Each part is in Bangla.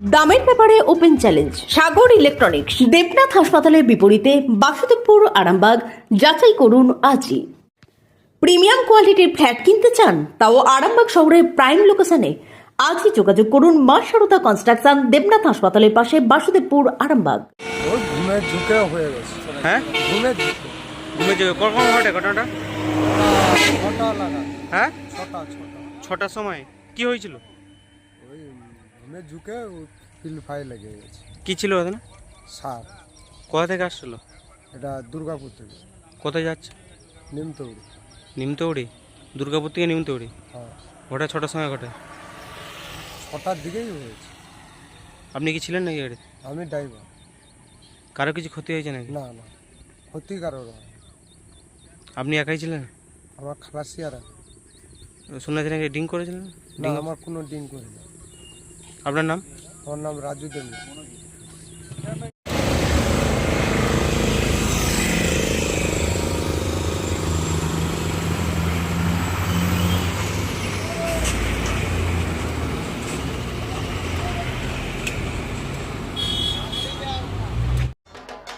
দামের ব্যাপারে open challenge Sagar electronics Debnath হাসপাতালের বিপরীতে বাসুদেবপুর আরামবাগ যাচাই করুন আজই। প্রিমিয়াম কোয়ালিটির ফ্ল্যাট কিনতে চান তাও আরামবাগ শহরের প্রাইম লোকেশনে। আজই যোগাযোগ করুন মা সারদা কনস্ট্রাকশন দেবনাথ হাসপাতালের পাশে বাসুদেবপুর আরামবাগ। হয়ে গেছে। হ্যাঁ? কখন ঘটে ঘটনাটা? হ্যাঁ? ছটার সময়। কি হয়েছিল? ঘুমে ঝুঁকে পিলফাই লেগে গেছে। কি ছিল ওখানে? সাপ। কোথা থেকে আসছিল? এটা দুর্গাপুর থেকে। কোথায় যাচ্ছে? নিমতৌড়ি। নিমতৌড়ি? দুর্গাপুর থেকে নিমতৌড়ি? হ্যাঁ। ঘটে ছটার সময় ঘটে। ছটার দিকেই হয়েছে। আপনি কি ছিলেন নাকি গাড়িতে আমি ড্রাইভার কারও কিছু ক্ষতি হয়েছে নাকি? না না। ক্ষতিকারক নয়। আপনি একাই ছিলেন? আমার খালাসিয়ারা শুনেছি নাকি ড্রিঙ্ক করেছিলেন? না আমার কোনো ডিম করি না আপনার নাম? আমার নাম রাজু দেবী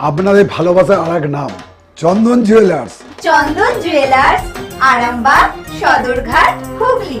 আপনাদের ভালোবাসার আর এক নাম Chandan jewellers Chandan jewellers Arambagh Sadarghat Hooghly.